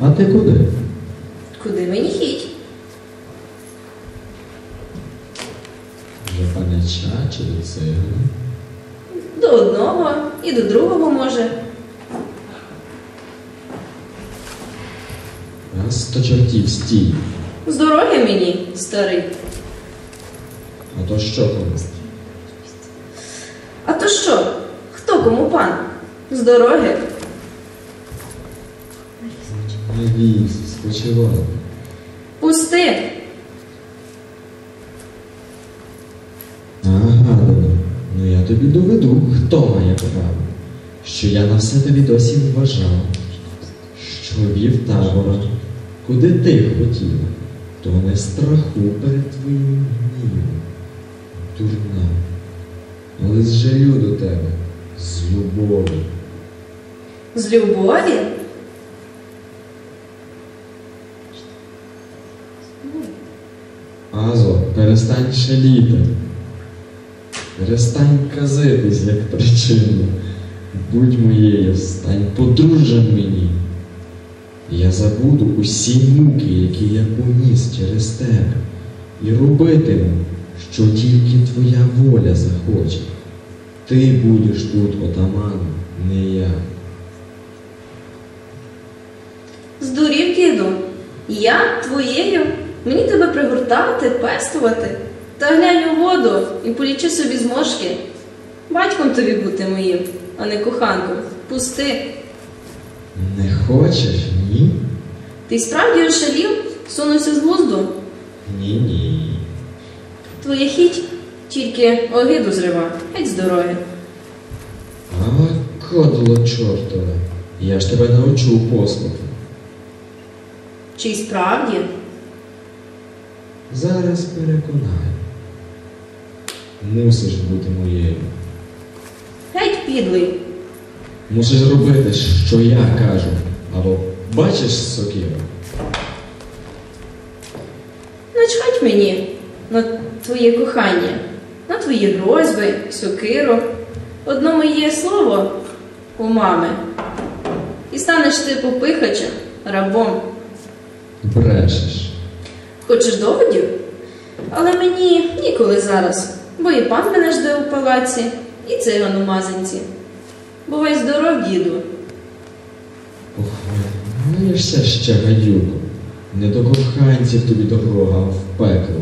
А ти куди? Куди мені хіть? До панича чи до цигана? До одного і до другого може. Раз то чортів стій. З дороги мені, старий. А то що там? А то що? Хто кому пан? З дороги? Не бійся, спочивай. Пусти. Ага. Ну я тобі доведу, хто має право. Що я на все тобі досі вважав, що вів табора, куди ти хотіла, то не страху перед твоїм гнівом. Дурна. Але з жалю до тебе, з любові. З любові? Азо, перестань шаліти. Перестань казитись, як причина. Будь моєю, стань подружжям мені. Я забуду усі муки, які я поніс через тебе, і робитиму, що тільки твоя воля захоче. Ти будеш тут отаманом, не я. Здурів, діду. Я твоєю? Мені тебе пригортати, пестувати. Та глянь у воду і полічи собі зможки. Батьком тобі бути моїм, а не коханком. Пусти. Не хочеш, ні? Ти справді ошалів, сунувся з глузду. Ні-ні. Твоя хіть тільки огиду зрива, геть з дороги. А, кодло чортове, я ж тебе навчу послуху. Чи й справді? Зараз переконаю. Мусиш бути моєю. Геть підлий. Мусиш робити, що я кажу. Або бачиш сокиру? Начхать мені на твоє кохання, на твої грозьби, сокиру. Одно моє слово у мами. І станеш ти попихачем, рабом. Брешеш. Хочеш доводів? Але мені ніколи зараз, бо і пан мене жде у палаці, і цигану мазанці. Бувай здоров, діду. Ох, миришся ще гадюку. Не до коханців тобі дорога, а в пекло.